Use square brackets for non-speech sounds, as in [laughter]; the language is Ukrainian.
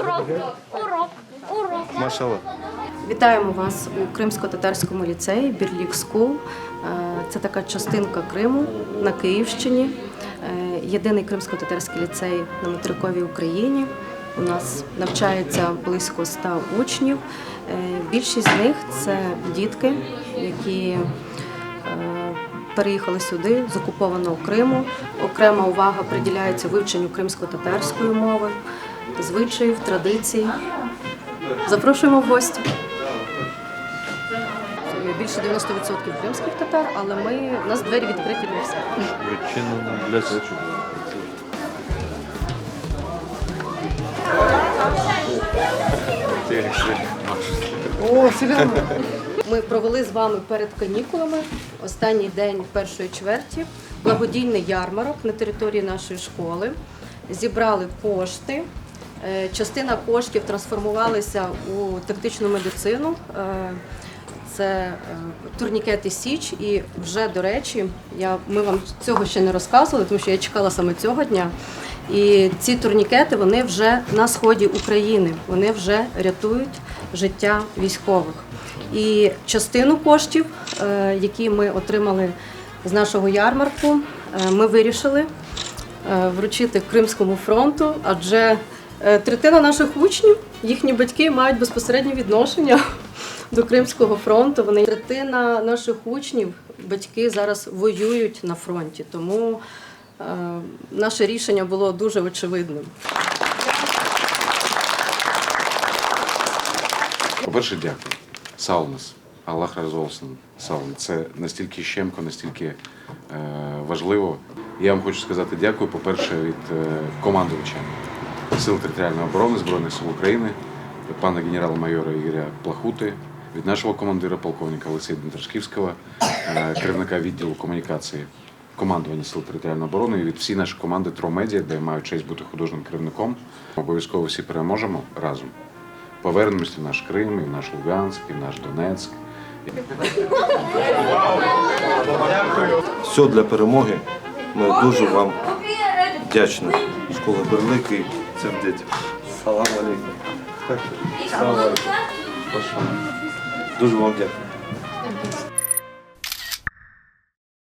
урок, урок, урок. Машалlah. Вітаємо вас у Кримсько-татарському ліцеї Бірлік Скул. Е, Це така частинка Криму на Київщині. Е, Єдиний кримсько-татарський ліцей на материковій Україні. У нас навчається близько 100 учнів. Е, Більшість з них це дітки, які переїхали сюди з окупованого Криму. Окрема увага приділяється вивченню кримсько-татарської мови, звичаїв, традицій. Запрошуємо в гості. Більше 90% кримських татар, але ми у нас двері відкриті для всіх. Відчинено для всіх. О, селяни. Ми провели з вами перед канікулами останній день першої чверті благодійний ярмарок на території нашої школи. Зібрали кошти. Е, Частина коштів трансформувалися у тактичну медицину. Е, Це е, турнікети Січ, і вже до речі, я ми вам цього ще не розказували, тому що я чекала саме цього дня. І ці турнікети вони вже на сході України, вони вже рятують життя військових. І частину коштів, які ми отримали з нашого ярмарку, ми вирішили вручити Кримському фронту, адже третина наших учнів, їхні батьки мають безпосереднє відношення [laughs] до Кримського фронту. Вони третина наших учнів, батьки зараз воюють на фронті. Тому е, наше рішення було дуже очевидним. По-перше, дякую. Саунас. Аллах розволсен. Саун. Це настільки щемко, настільки е, важливо. Я вам хочу сказати дякую, по-перше, від е, командувача Сил територіальної оборони Збройних сил України, пана генерала-майора Ігоря Плахути, від нашого командира, полковника Олексія Дмитрашківського, е, керівника відділу комунікації командування Сил територіальної оборони і від всієї нашої команди Тромедіа, де я маю честь бути художнім керівником. Обов'язково всі переможемо разом. Повернемося в наш Крим, і в наш Луганськ, і в наш Донецьк. Все для перемоги. Ми дуже вам вдячні. Школа Берлики, це дітям. Салам алейкум. Салам алейкум. Дуже вам дякую.